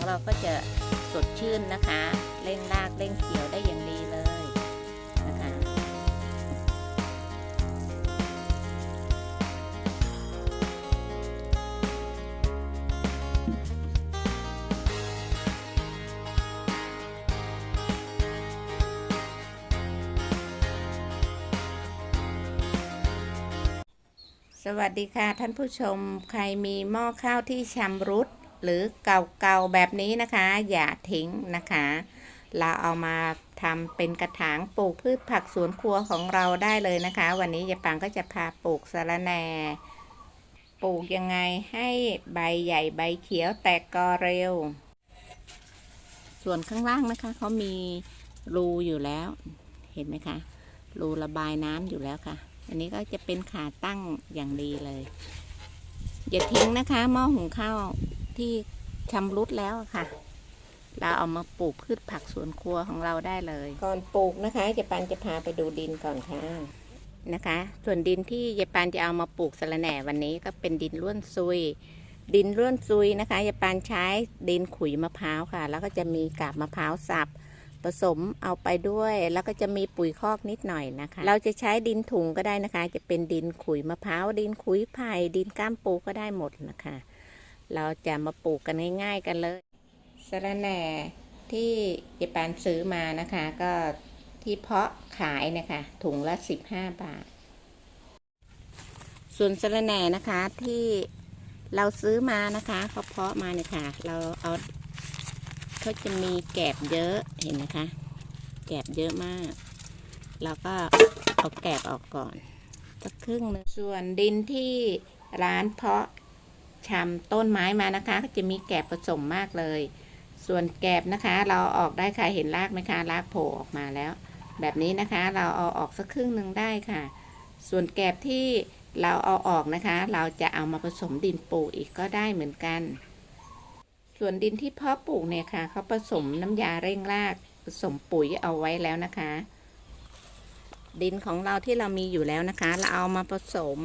ของเราก็จะสดชื่นนะคะ เร่งรากเร่งเขียวได้อย่างดีเลยนะคะสวัสดีค่ะท่านผู้ชมใครมีหม้อข้าวที่ชำรุด หรือเก่าๆแบบนี้นะคะ อย่าทิ้งนะคะ เราเอามาทำเป็นกระถางปลูกพืชผักสวนครัวของเราได้เลยนะคะ วันนี้ยายปังก็จะพาปลูกสะระแหน่ปลูกยังไงให้ใบใหญ่ใบเขียวแตกกอเร็ว ส่วนข้างล่างนะคะเขามีรูอยู่แล้ว เห็นไหมคะ รูระบายน้ำอยู่แล้วค่ะ อันนี้ก็จะเป็นขาตั้งอย่างดีเลย อย่าทิ้งนะคะหม้อหุงข้าว ที่ชำรุดแล้วอะค่ะ เราเอามาปลูกพืชผักสวนครัวของเราได้เลย ก่อนปลูกนะคะยายปันจะพาไปดูดินก่อนค่ะนะคะ ส่วนดินที่ยายปันจะเอามาปลูกสะระแหน่วันนี้ก็เป็นดินร่วนซุย ดินร่วนซุยนะคะยายปันใช้ดินขุยมะพร้าวค่ะ แล้วก็จะมีกาบมะพร้าวสับผสมเอาไปด้วย แล้วก็จะมีปุ๋ยคอกนิดหน่อยนะคะ เราจะใช้ดินถุงก็ได้นะคะ จะเป็นดินขุยมะพร้าวดินขุยไผ่ดินก้ามปูก็ได้หมดนะคะ เราจะมาปลูกกันง่ายๆกันเลยสะระแหน่ที่เจแปนซื้อมานะคะ ก็ที่เพาะขายนะคะ ถุงละ 15 บาท ส่วนสะระแหน่นะคะที่เราซื้อมานะคะเขาเพาะมาเนี่ยค่ะ เราเอาเขาจะมีแกบเยอะเห็นไหมคะ แกบเยอะมากเราก็เอาแกบออกก่อนสักครึ่งนึงส่วนดินที่ร้านเพาะ ชำต้นไม้มานะคะก็จะมีแกบผสมมากเลย ส่วนแกบนะคะ เราอาออกได้ค่ะเห็นรากไหมคะรากโผล่ออกมาแล้ว แบบนี้นะคะเราเอาออกสักครึ่งหนึ่งได้ค่ะ ส่วนแกบที่เราเอาออกนะคะ เราจะเอามาผสมดินปลูกอีกก็ได้เหมือนกัน ส่วนดินที่เพาะปลูกเนี่ยค่ะเขาผสมน้ำยาเร่งรากผสมปุ๋ยเอาไว้แล้วนะคะ ดินของเราที่เรามีอยู่แล้วนะคะ เราเอามาผสม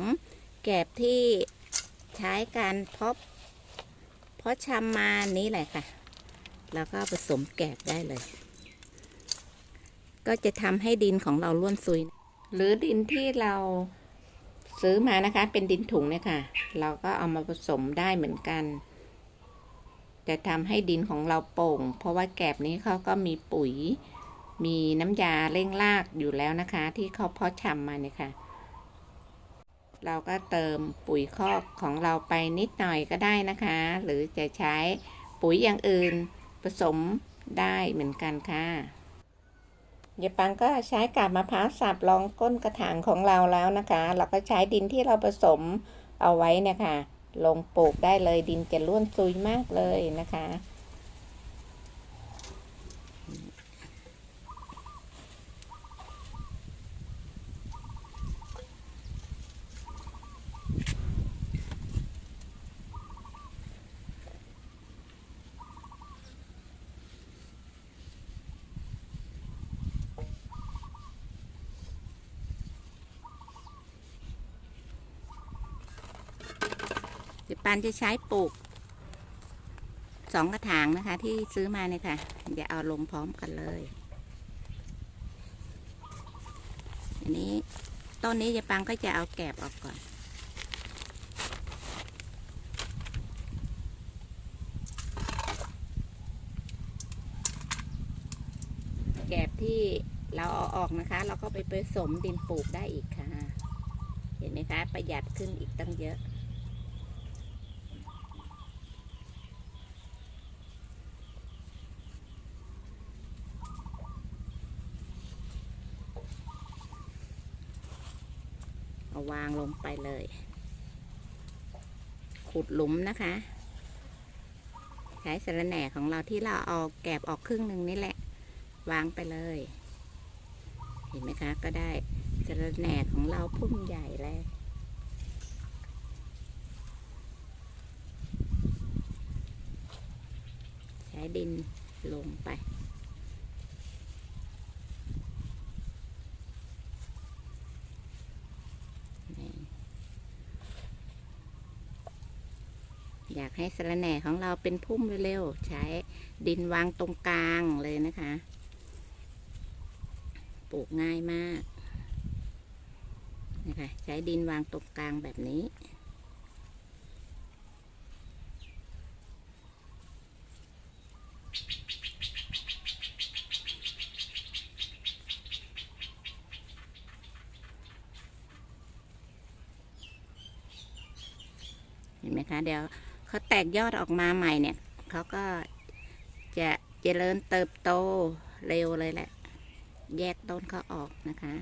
แกบที่ ใช้การเพาะเพาะชำมานี้แหละค่ะ แล้วก็ผสมแกบได้เลย ก็จะทำให้ดินของเราล้วนซุย หรือดินที่เราซื้อมานะคะ เป็นดินถุงเนี่ยค่ะ เราก็เอามาผสมได้เหมือนกัน จะทำให้ดินของเราโป่ง เพราะว่าแกบนี้เขาก็มีปุ๋ย มีน้ำยาเร่งรากอยู่แล้วนะคะ ที่เขาเพาะชำมาเนี่ยค่ะ เราก็เติมปุ๋ยคอกของเราไปนิดหน่อยก็ได้นะคะ หรือจะใช้ปุ๋ยอย่างอื่นผสมได้เหมือนกันค่ะยายปังก็ใช้กาบมะพร้าวสับรองก้นกระถางของเราแล้วนะคะ เราก็ใช้ดินที่เราผสมเอาไว้เนะคะ ลงปลูกได้เลยดินจะร่วนซุยมากเลยนะคะ เดี๋ยวปานจะใช้ปลูกสองกระถางนะคะ ที่ซื้อมาเนี่ยค่ะอย่าเอาลงพร้อมกันเลยอันนี้ต้นนี้ยายปังก็จะเอาแกบออกก่อนแกบที่เราเอาออกนะคะ เราก็ไปผสมดินปลูกได้อีกค่ะ เห็นไหมคะ ประหยัดขึ้นอีกตั้งเยอะ เอาวางลงไปเลย ขุดหลุมนะคะ ใช้สะระแหน่ของเราที่เราเอาแกบออกครึ่งหนึ่งนี่แหละ วางไปเลย เห็นไหมคะ ก็ได้สะระแหน่ของเราพุ่มใหญ่แล้วใช้ดินลงไป นี่ อยากให้สะระแหน่ของเราเป็นพุ่มเร็วๆ ใช้ดินวางตรงกลางเลยนะคะ ปลูกง่ายมากนะคะใช้ดินวางตรงกลางแบบนี้ เห็นไหมคะ เดี๋ยว เขาแตกยอดออกมาใหม่เนี่ยเขาก็จะเจริญเติบโตเร็วเลยแหละ แยกต้นเขาออกนะคะ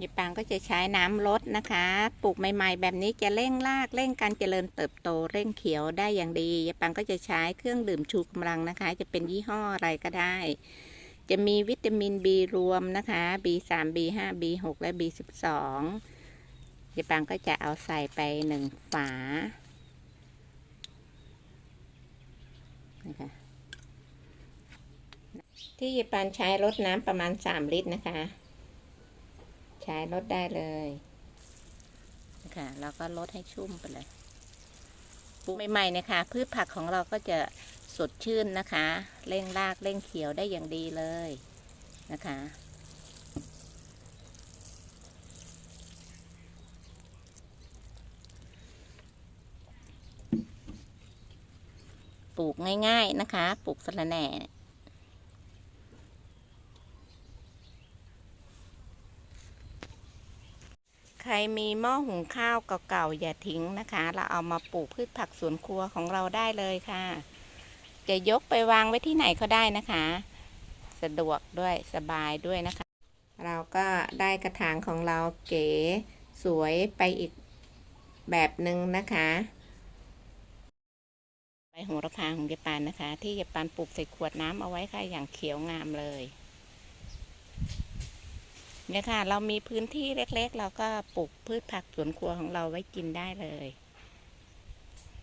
ยายปางก็จะใช้น้ำลดนะคะ ปลูกใหม่ ๆ แบบนี้จะเร่งรากเร่งการเจริญเติบโตเร่งเขียวได้อย่างดียายปางก็จะใช้เครื่องดื่มชูกำลังนะคะ จะเป็นยี่ห้ออะไรก็ได้ จะมีวิตามิน B รวมนะคะ B3 B5 B6 และ B12 ยายปางก็จะเอาใส่ไปหนึ่งฝานะคะที่ยายปานใช้รดน้ำประมาณ 3 ลิตรนะคะ ใช้ลดได้เลยนะคะแล้วก็ลดให้ชุ่มไปเลยปลูกใหม่ๆนะคะ พืชผักของเราก็จะสดชื่นนะคะ เร่งรากเร่งเขียวได้อย่างดีเลยนะคะ ป ลูกง่าย ๆ นะคะ ปลูกสะระแหน่ใครมีหม้อหุงข้าวเก่าๆอย่าทิ้งนะคะ เราเอามาปลูกพืชผักสวนครัวของเราได้เลยค่ะ จะยกไปวางไว้ที่ไหนก็ได้นะคะ สะดวกด้วยสบายด้วยนะคะ เราก็ได้กระถางของเราเก๋สวยไปอีกแบบหนึ่งนะคะ โหระพาของยายปานนะคะ ที่ยายปานปลูกใส่ขวดน้ำเอาไว้ค่ะอย่างเขียวงามเลยเนี่ยค่ะ เรามีพื้นที่เล็ก ๆ เราก็ปลูกพืชผักสวนครัวของเราไว้กินได้เลย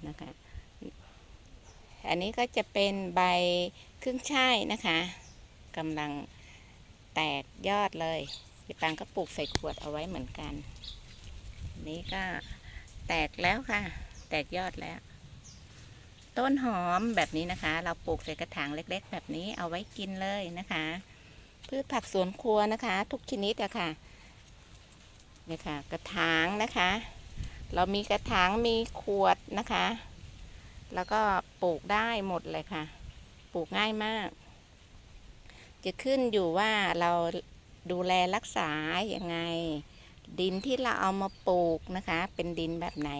นะคะ อันนี้ก็จะเป็นใบครึ่งช่ายนะคะกำลังแตกยอดเลยยายปานก็ปลูกใส่ขวดเอาไว้เหมือนกัน นี่ก็แตกแล้วค่ะ แตกยอดแล้ว ต้นหอมแบบนี้นะคะ เราปลูกใส่กระถางเล็ก ๆ แบบนี้เอาไว้กินเลยนะคะ พืชผักสวนครัวนะคะ ทุกชนิดอะค่ะเนี่ยค่ะ กระถางนะคะ เรามีกระถางมีขวดนะคะ แล้วก็ปลูกได้หมดเลยค่ะ ปลูกง่ายมาก จะขึ้นอยู่ว่าเราดูแลรักษายังไง ดินที่เราเอามาปลูกนะคะ เป็นดินแบบไหน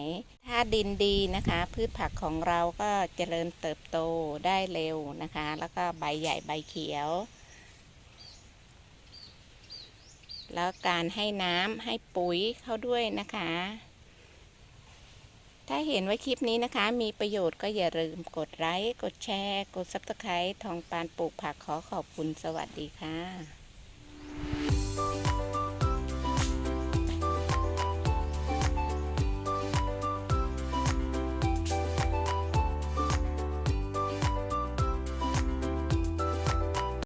ถ้าดินดีนะคะ พืชผักของเราก็เจริญเติบโตได้เร็วนะคะ แล้วก็ใบใหญ่ใบเขียว แล้วการให้น้ำให้ปุ๋ยเข้าด้วยนะคะ ถ้าเห็นว่าคลิปนี้นะคะ มีประโยชน์ก็อย่าลืมกดไลค์กดแชร์ กดซับสไครต์ทองปานปลูกผักขอขอบคุณสวัสดีค่ะ